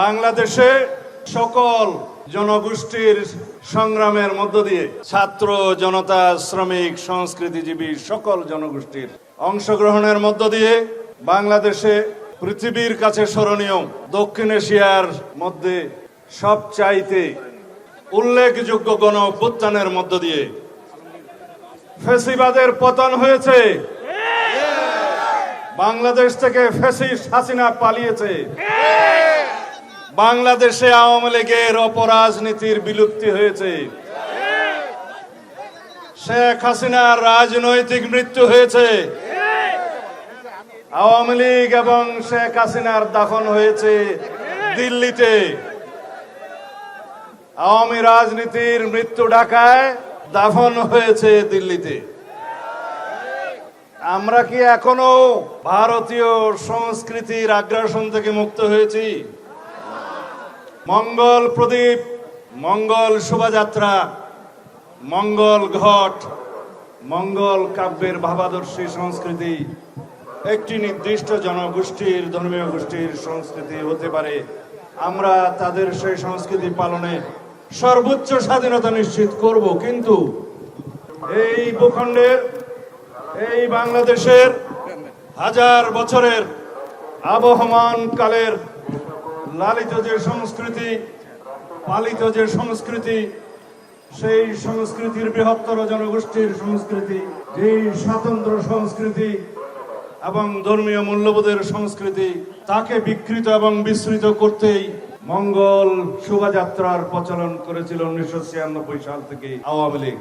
বাংলাদেশে সকল জনগোষ্ঠীর সংগ্রামের মধ্য দিয়ে ছাত্র জনতা, শ্রমিক, সংস্কৃতিজীবী সকল জনগোষ্ঠীর অংশগ্রহণের মধ্য দিয়ে বাংলাদেশে পৃথিবীর কাছে স্মরণীয় দক্ষিণ এশিয়ার মধ্যে সবচাইতে উল্লেখযোগ্য গণ অভ্যুত্থানের মধ্য দিয়ে ফেসিবাদের পতন হয়েছে। বাংলাদেশ থেকে ফেসিস্ট হাসিনা পালিয়েছে। বাংলাদেশে আওয়ামী লীগের অপরাজনীতির বিলুপ্তি হয়েছে। শেখ হাসিনার রাজনৈতিক মৃত্যু হয়েছে। আওয়ামী লীগ এবং শেখ হাসিনার দাফন হয়েছে দিল্লিতে। আওয়ামী রাজনীতির মৃত্যু ঢাকায় দাফন হয়েছে দিল্লিতে। আমরা কি এখনও ভারতীয় সংস্কৃতির আগ্রাসন থেকে মুক্ত হয়েছি? মঙ্গল প্রদীপ, মঙ্গল শোভাযাত্রা, মঙ্গল ঘট, মঙ্গল কাব্যের ভাবাদর্শী সংস্কৃতি। একটি নির্দিষ্ট জনগোষ্ঠীর, ধর্মীয় গোষ্ঠীর সংস্কৃতি হতে পারে। আমরা তাদের সেই সংস্কৃতি পালনে সর্বোচ্চ স্বাধীনতা নিশ্চিত করব, কিন্তু এই ভূখণ্ডের, এই বাংলাদেশের হাজার বছরের আবহমান কালের লালিত যে সংস্কৃতি, পালিত যে সংস্কৃতি, সেই সংস্কৃতির বৃহত্তর জনগোষ্ঠীর সংস্কৃতি, যেই স্বাতন্ত্র সংস্কৃতি এবং ধর্মীয় মূল্যবোধের সংস্কৃতি, তাকে বিকৃত এবং বিস্তৃত করতেই মঙ্গল শোভাযাত্রার প্রচলন করেছিল উনিশশো ছিয়ানব্বই সাল থেকে আওয়ামী লীগ।